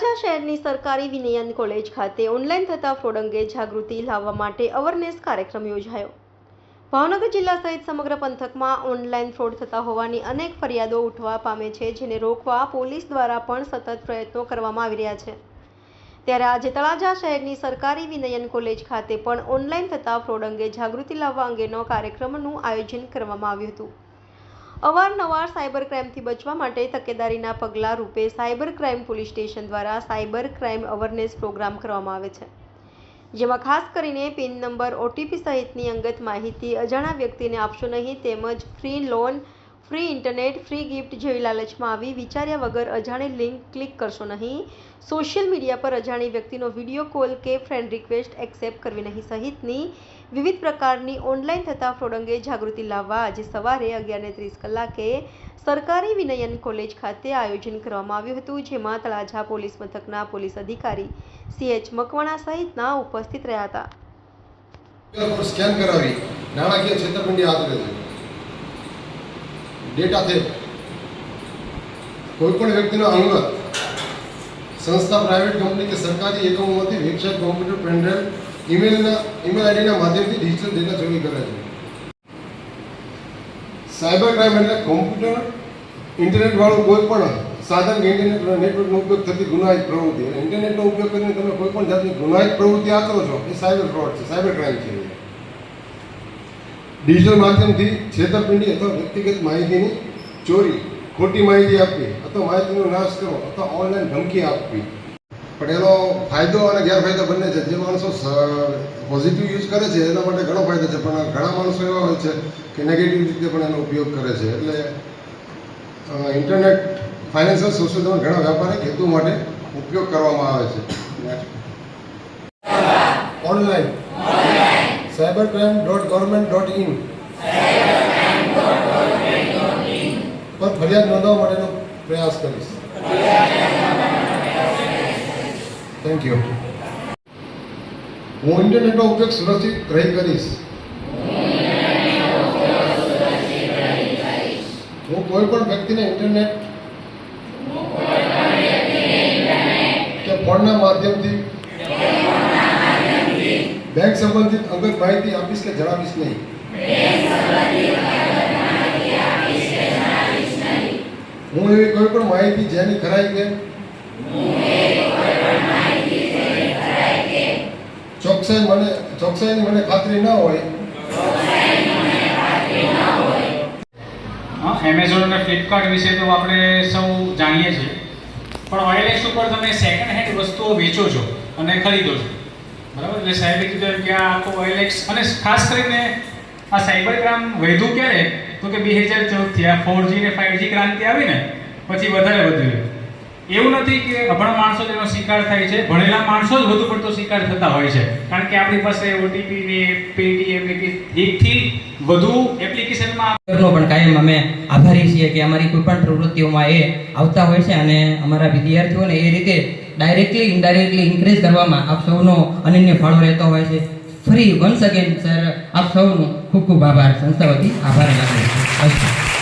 તળાજા શહેરની સરકારી વિનયન કોલેજ ખાતે ઓનલાઈન થતા ફ્રોડ અંગે જાગૃતિ લાવવા માટે અવેરનેસ કાર્યક્રમ યોજાયો. ભાવનગર જિલ્લા સહિત સમગ્ર પંથકમાં ઓનલાઈન ફ્રોડ થતા હોવાની અનેક ફરિયાદો ઉઠવા પામે છે, જેને રોકવા પોલીસ દ્વારા પણ સતત પ્રયત્નો કરવામાં આવી રહ્યા છે. ત્યારે આજે તળાજા શહેરની સરકારી વિનયન કોલેજ ખાતે પણ ઓનલાઈન થતા ફ્રોડ અંગે જાગૃતિ લાવવા અંગેનો કાર્યક્રમનું આયોજન કરવામાં આવ્યું હતું. અવારનવાર સાયબર ક્રાઇમથી બચવા માટે તકેદારીના પગલાં રૂપે સાયબર ક્રાઇમ પોલીસ સ્ટેશન દ્વારા સાયબર ક્રાઇમ અવેરનેસ પ્રોગ્રામ કરવામાં આવે છે. જેમાં ખાસ કરીને પિન નંબર ઓટીપી સહિતની અંગત માહિતી અજાણા વ્યક્તિને આપશો નહીં તેમજ free loan free internet, free gift જેવી લાલચમાં આવી વિચાર્યા વગર અજાણી લિંક ક્લિક કરશો નહીં. સોશિયલ મીડિયા પર અજાણી વ્યક્તિનો વીડિયો કોલ કે ફ્રેન્ડ રિક્વેસ્ટ એક્સેપ્ટ કરવી નહીં સહિતની વિવિધ પ્રકારની ઓનલાઈન થતા ફ્રોડ અંગે જાગૃતિ લાવવા આજે સવારે અગિયારને ત્રીસ કલાકે સરકારી વિનયન કોલેજ ખાતે આયોજન કરવામાં આવ્યું હતું, જેમાં તળાજા પોલીસ મથકના પોલીસ અધિકારી સી એચ મકવાણા સહિતના ઉપસ્થિત રહ્યા હતા. સ્કેન કરાવી. નાણાકીય છેતરપિંડી છે ડેટા થયો કોઈપણ વ્યક્તિનો અંગત સંસ્થા પ્રાઇવેટ કંપની કે સરકારી એકમોમાંથી વેબસાઇટ કોમ્પ્યુટર પેનડ્રાઈવ ઈમેલના ઈમેલ આઈડીના માધ્યમથી ડિજિટલ ડેટા ચોરી કરે છે. સાયબર ક્રાઇમ એટલે કોમ્પ્યુટર ઇન્ટરનેટ વાળું કોઈ પણ સાધન કે ઇન્ટરનેટ નેટવર્કનો ઉપયોગ થતી ગુનાહિત પ્રવૃત્તિ. ઇન્ટરનેટનો ઉપયોગ કરીને તમે કોઈ પણ જાતની ગુનાહિત પ્રવૃત્તિ આચરો છો, એ સાયબર ફ્રોડ છે સાયબર ક્રાઇમ છે. ડિજિટલ માધ્યમથી છેતરપિંડી અથવા વ્યક્તિગત માહિતીની ચોરી ખોટી માહિતી આપવી અથવા માહિતીનો નાશ કરવો અથવા ઓનલાઈન ધમકી આપવી. પણ એનો ફાયદો અને ગેરફાયદો બંને છે. જે માણસો પોઝિટિવ યુઝ કરે છે એના માટે ઘણો ફાયદો છે. પણ ઘણા માણસો એવા હોય છે કે નેગેટિવ રીતે પણ એનો ઉપયોગ કરે છે. એટલે ઇન્ટરનેટ ફાઇનાન્શિયલ સોશિયલ ઘણા વ્યાપારિક હેતુ માટે ઉપયોગ કરવામાં આવે છે. Online cyber crime dot government dot in. પર ફરિયાદ નોંધવા માટેનો પ્રયાસ કરીશ. થેન્ક યુ હું ઇન્ટરનેટનો ઉપયોગ સુરક્ષિત રહી કરીશ. હું કોઈ પણ વ્યક્તિને ઇન્ટરનેટ બેંક સંબંધિત અંગત માહિતી આપીશ કે જણાવીશ નહીં? હું એવી કોઈ પણ માહિતી જેની ખરાઈ કે? ચોકસાઈ મને, ચોકસાઈની મને ખાતરી ના હોય. એમેઝોન અને ફ્લિપકાર્ટ વિશે તો આપણે સૌ જાણીએ છીએ. પણ ઓઇલેક્સ ઉપર તમે સેકન્ડ હેન્ડ વસ્તુઓ વેચો છો અને ખરીદો છો. બરાબર? એટલે સાહેબે કીધું કે આ આખો ઓએલએક્સ અને ખાસ કરીને આ સાયબર ક્રાઇમ વધ્યું ક્યારે? તો કે બે હજાર ચૌદથી આ ફોર જી ને ફાઇવ જી ક્રાંતિ આવી ને પછી વધારે વધ્યું એવું નથી કે અભણ માણસો તેનો શિકાર થાય છે. ભણેલા માણસો જ વધુ પડતો શિકાર થતા હોય છે. કારણ કે આપણી પાસે ઓટીપી ને પેટીએમ ને એકથી વધુ એપ્લિકેશનમાં પણ કાયમ અમે આભારી છીએ કે અમારી કોઈ પણ પ્રવૃત્તિઓમાં એ આવતા હોય છે અને અમારા વિદ્યાર્થીઓને એ રીતે ડાયરેક્ટલી ઇનડાયરેક્ટલી ઇન્કરેજ કરવામાં આપ સૌનો અનન્ય ફાળો રહેતો હોય છે. ફરી વન્સ અગેન સર આપ સૌનો ખૂબ ખૂબ આભાર. સંસ્થા વતી આભાર લાગે છું